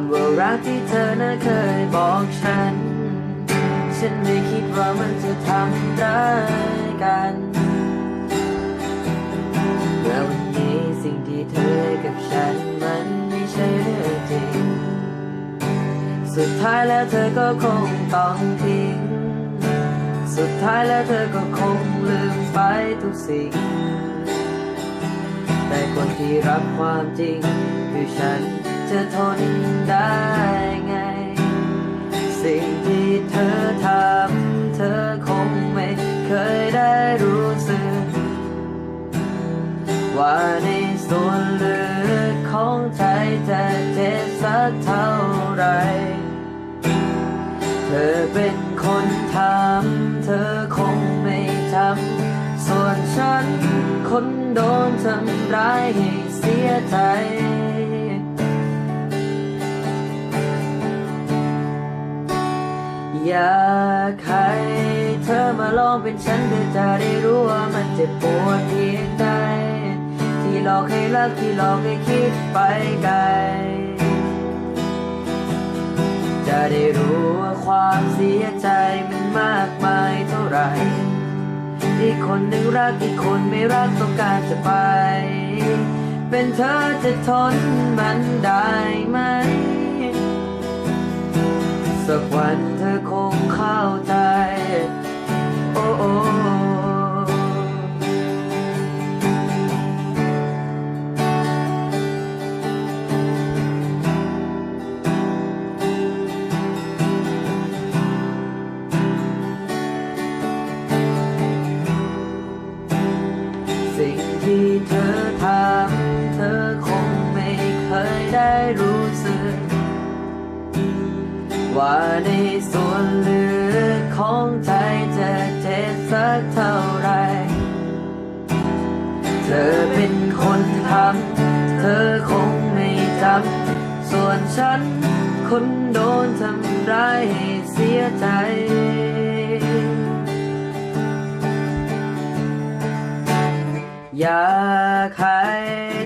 ำว่ารักที่เธอน่ะเคยบอกฉัน ฉันไม่คิดว่ามันจะทำได้กัน แล้ววันนี้สิ่งที่เธอกับฉันมันไม่ใช่เรื่องจริง สุดท้ายแล้วเธอก็คงต้องทิ้ง สุดท้ายแล้วเธอก็คงลืมไปทุกสิ่ง แต่คนที่รับความจริงคือฉัน จะทนได้ไง สิ่งที่เธอทำเธอคงไม่เคยได้รู้สึก ว่าในส่วนลึกของใจจะเจ็บสักเท่าไร เธอเป็นคนทำเธอคงไม่ทำส่วนฉันคนโดนทำร้ายให้เสียใจ อยากให้เธอมาลองเป็นฉันเพื่อจะได้รู้ว่ามันเจ็บปวดเพียงใดที่หลอกให้รักที่หลอกให้คิดไปไกล จะได้รู้ว่าความเสียใจมันมากมายเท่าไหร่อีกคนหนึ่งรักอีกคนไม่รักต้องการจะไป เป็นเธอจะทนมันได้ไหม สักวันเธ ว่าในส่วนลึกของใจจะเจ็บสักเท่าไร เธอเป็นคนทำ เธอคงไม่จำ ส่วนฉัน คนโดนทำร้ายให้เสียใจอยากให้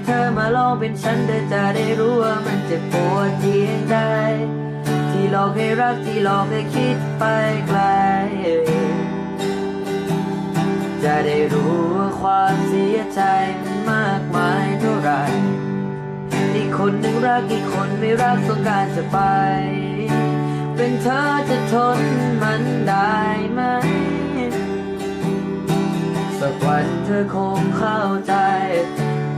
เธอมาลองเป็นฉันเธอจะได้รู้ว่ามันเจ็บปวดเพียงใด หลอกให้รักที่หลอกให้คิดไปไกล จะได้รู้ว่าความเสียใจมันมากมายเท่าไหร่อีกคนหนึ่งรักอีกคนไม่รักต้องการจะไป เป็นเธอจะทนมันได้ไหม สักวันเธอคงเข้าใจ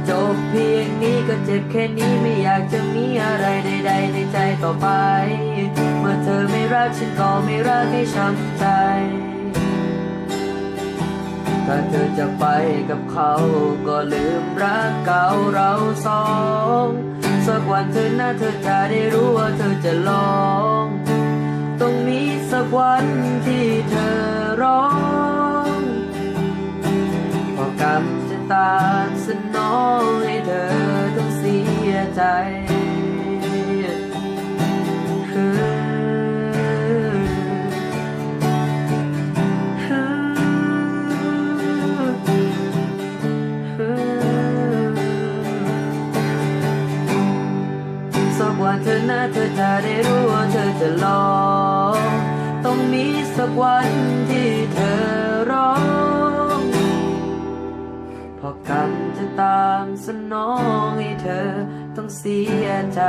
จบเพียงนี้ก็เจ็บแค่นี้ไม่อยากจะมีอะไร ต่อไป เมื่อเธอไม่รักฉันก็ไม่รักให้ช้ำใจ ถ้าเธอจะไปกับเขาก็ลืมรักเก่าเราสองสักวันเธอหน้าเธอจะได้รู้ว่าเธอจะลองต้องมีสักวันที่เธอร้องพอกรรมจะตามสนองให้เธอต้องเสียใจ สักวันเธอหน้าเธอจะได้รู้ว่าเธอจะลองต้องมีสักวันที่เธอร้องพอกรรมจะตามสนองให้เธอต้องเสียใจ